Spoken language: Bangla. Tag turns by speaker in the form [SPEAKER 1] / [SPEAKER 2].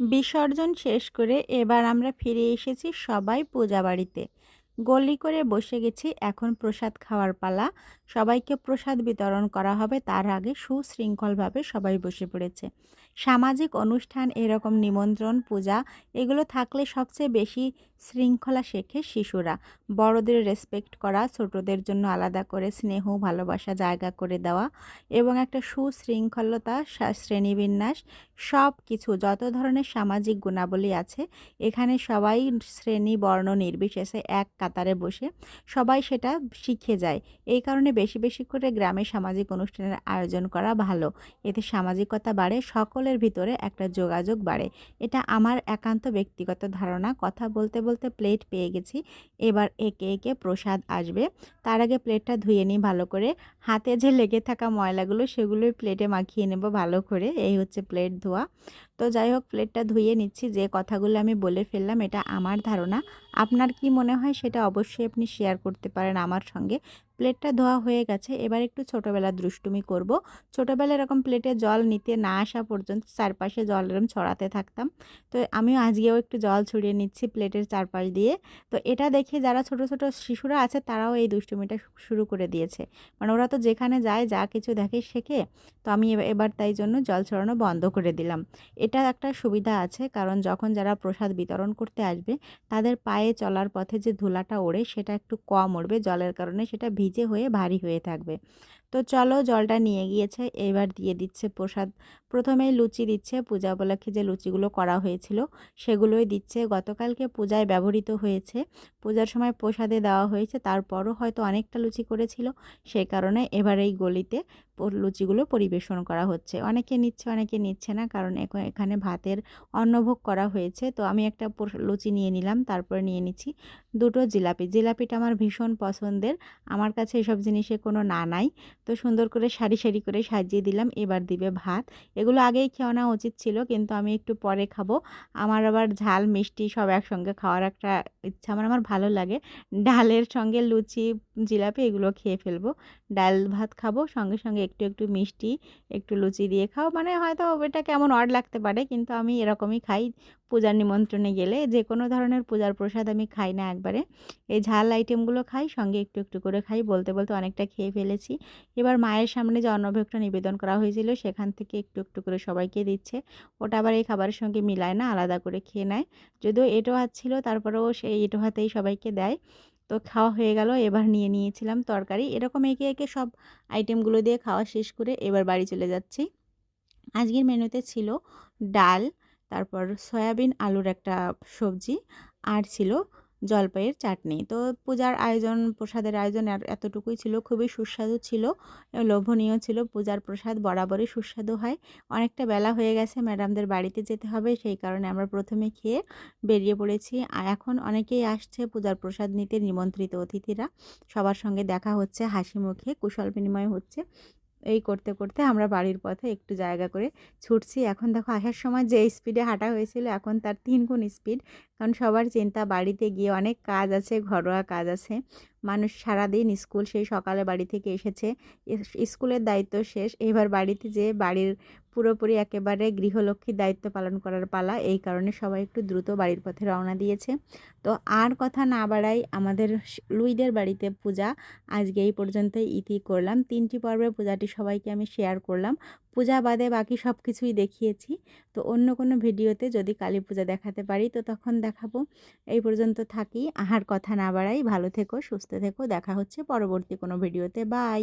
[SPEAKER 1] বিসর্জন শেষ করে এবার আমরা ফিরে এসেছি সবাই পূজা বাড়িতে গলি করে বসে গেছি, এখন প্রসাদ খাওয়ার পালা। সবাইকে প্রসাদ বিতরণ করা হবে, তার আগে সুশৃঙ্খলভাবে সবাই বসে পড়েছে। সামাজিক অনুষ্ঠান, এরকম নিমন্ত্রণ, পূজা, এগুলো থাকলে সবচেয়ে বেশি শৃঙ্খলা শেখে শিশুরা। বড়দের রেসপেক্ট করা, ছোটদের জন্য আলাদা করে স্নেহ, ভালোবাসা জায়গা করে দেওয়া এবং একটা সুশৃঙ্খলতা শ্রেণীবিন্যাস সব কিছু যত ধরনের সামাজিক গুণাবলী আছে, এখানে সবাই শ্রেণি, বর্ণ, নির্বিশেষে এক কাতারে বসে সবাই সেটা শিখে যায়। এই কারণে বেশি বেশি করে গ্রামে সামাজিক অনুষ্ঠানের আয়োজন করা ভালো। এতে সামাজিকতা বাড়ে, সকলের ভিতরে একটা যোগাযোগ বাড়ে। এটা আমার একান্ত ব্যক্তিগত ধারণা। কথা বলতে বলতে প্লেট পেয়ে গেছি। এবার একে একে প্রসাদ আসবে। তার আগে প্লেটটা ধুয়ে নিই ভালো করে। হাতে যে লেগে থাকা ময়লাগুলো সেগুলোই প্লেটে মাখিয়ে নেব ভালো করে। এই হচ্ছে প্লেট ধোয়া। তো যাই হোক, প্লেটটা ধুয়ে নিচ্ছি, যে কথাগুলো আমি বলে ফেললাম, এটা আমার ধারণা। আপনার কি মনে হয় সেটা অবশ্যই আপনি শেয়ার করতে পারেন আমার সঙ্গে। প্লেটটা ধোয়া হয়ে গেছে, এবার একটু ছোটোবেলা দুষ্টুমি করব। ছোটোবেলা এরকম প্লেটে জল নিতে না আসা পর্যন্ত চারপাশে জল এরম ছড়াতে থাকতাম। তো আমিও আজকেও একটু জল ছড়িয়ে নিচ্ছি প্লেটের চারপাশ দিয়ে। তো এটা দেখে যারা ছোট ছোট শিশুরা আছে, তারাও এই দুষ্টুমিটা শুরু করে দিয়েছে। মানে ওরা তো যেখানে যায়, যা কিছু দেখে, শেখে। তো আমি এবার তাই জন্য জল ছড়ানো বন্ধ করে দিলাম। এটা একটা সুবিধা আছে। কারণ যখন যারা প্রসাদ বিতরণ করতে আসবে, তাদের পায়ে চলার পথে যে ধুলাটা ওড়ে, সেটা একটু কম উড়বে জলের কারণে সেটা ভিজে হয়ে ভারী হয়ে থাকবে। তো চলো জলটা নিয়ে গিয়েছে, এবার দিয়ে দিচ্ছে প্রসাদ। প্রথমেই লুচি দিচ্ছে, পূজা উপলক্ষে যে লুচিগুলো করা হয়েছিল সেগুলোই দিচ্ছে। গতকালকে পূজায় ব্যবহৃত হয়েছে। পূজার সময় প্রসাদে দেওয়া হয়েছে, তারপরও হয়তো অনেকটা লুচি করেছিল, সেই কারণে এবার এই গলিতে লুচিগুলো পরিবেশন করা হচ্ছে। অনেকে নিচ্ছে অনেকে নিচ্ছে না, কারণ এখ- এখানে ভাতের অন্নভোগ করা হয়েছে। তো আমি একটা লুচি নিয়ে নিলাম, তারপরে নিয়ে নিচ্ছি দুটো জিলাপি। জিলাপিটা আমার ভীষণ পছন্দের। আমার কাছে এসব জিনিসে কোনো না নাই। তো সুন্দর করে সারি সারি করে সাজিয়ে দিলাম। এবার দিবে ভাত। এগুলো আগেই নেওয়া উচিত ছিল, কিন্তু আমি একটু পরে খাব। আমার আবার ঝাল, মিষ্টি সব একসঙ্গে খাওয়ার একটা ইচ্ছা। আমার আমার ভালো লাগে। ডালের সঙ্গে লুচি, জিলাপি এগুলো খেয়ে ফেলব। ডাল ভাত খাব, সঙ্গে সঙ্গে একটু একটু মিষ্টি, একটু লুচি দিয়ে খাও মানে হয়তো এটা কেমন অড লাগতে পারে, কিন্তু আমি এরকমই খাই। পূজার নিমন্ত্রণে গেলে যে কোনো ধরনের পূজার প্রসাদ আমি খাই না একবারে। এই ঝাল আইটেমগুলো খাই, সঙ্গে একটু একটু করে খাই, বলতে বলতে অনেকটা খেয়ে ফেলেছি। এবার মায়ের সামনে যে অন্নভোগটা নিবেদন করা হয়েছিল সেখান থেকে একটু একটু করে সবাইকে দিচ্ছে। ওটা আবার এই খাবারের সঙ্গে মিলায় না, আলাদা করে খেয়ে নেয়। যদিও এটো হাত ছিল, তারপরেও সেই এটো হাতেই সবাইকে দেয়। তো খাওয়া হয়ে গেল, এবার নিয়ে নিয়েছিলাম তরকারি। এরকম একে একে সব আইটেমগুলো দিয়ে খাওয়া শেষ করে এবার বাড়ি চলে যাচ্ছি। আজকের মেনুতে ছিল ডাল তারপর সয়াবিন আলুর একটা সবজি আর ছিল জলপাইয়ের চাটনি। তো পূজার আয়োজন, প্রসাদের আয়োজন আর এতটুকুই ছিল, খুবই সুস্বাদু ছিল, লোভনীয় ছিল, পূজার প্রসাদ বরাবরই সুস্বাদু হয়। অনেকটা বেলা হয়ে গেছে, ম্যাডামদের বাড়িতে যেতে হবে, সেই কারণে আমরা প্রথমে খেয়ে বেরিয়ে পড়েছি। আর এখন অনেকেই আসছে পূজার প্রসাদ নিতে, নিমন্ত্রিত অতিথিরা। সবার সঙ্গে দেখা হচ্ছে, হাসি মুখে, কুশল বিনিময় হচ্ছে। এই করতে করতে আমরা বাড়ির পথে একটু জায়গা করে ছুটছি। এখন দেখো আসার সময় যে স্পিডে হাঁটা হয়েছিল এখন তার তিন গুণ স্পিড কারণ সবার চিন্তা বাড়িতে গিয়ে অনেক কাজ আছে, ঘরোয়া কাজ আছে। মানুষ সারাদিন স্কুল সেই সকালে বাড়ি থেকে এসেছে। স্কুলের দায়িত্ব শেষ। এবার বাড়িতে যে বাড়ির পুরোপুরি একেবারে গৃহলক্ষ্মীর দায়িত্ব পালন করার পালা, এই কারণে সবাই একটু দ্রুত বাড়ির পথে রওনা দিয়েছে। তো আর কথা না বাড়াই আমাদের লুইদের বাড়িতে পূজা। আজকে এই পর্যন্ত ইতি করলাম। তিনটি পর্বের পূজাটি সবাইকে আমি শেয়ার করলাম। পূজা বাদে বাকি সব কিছুই দেখিয়েছি। তো অন্য কোনো ভিডিওতে যদি কালী পূজা দেখাতে পারি, তো তখন দেখাবো। এই পর্যন্ত থাকি। আহার কথা না বাড়াই। ভালো থেকো, সুস্থ থেকো দেখা হচ্ছে পরবর্তী কোনো ভিডিওতে বাই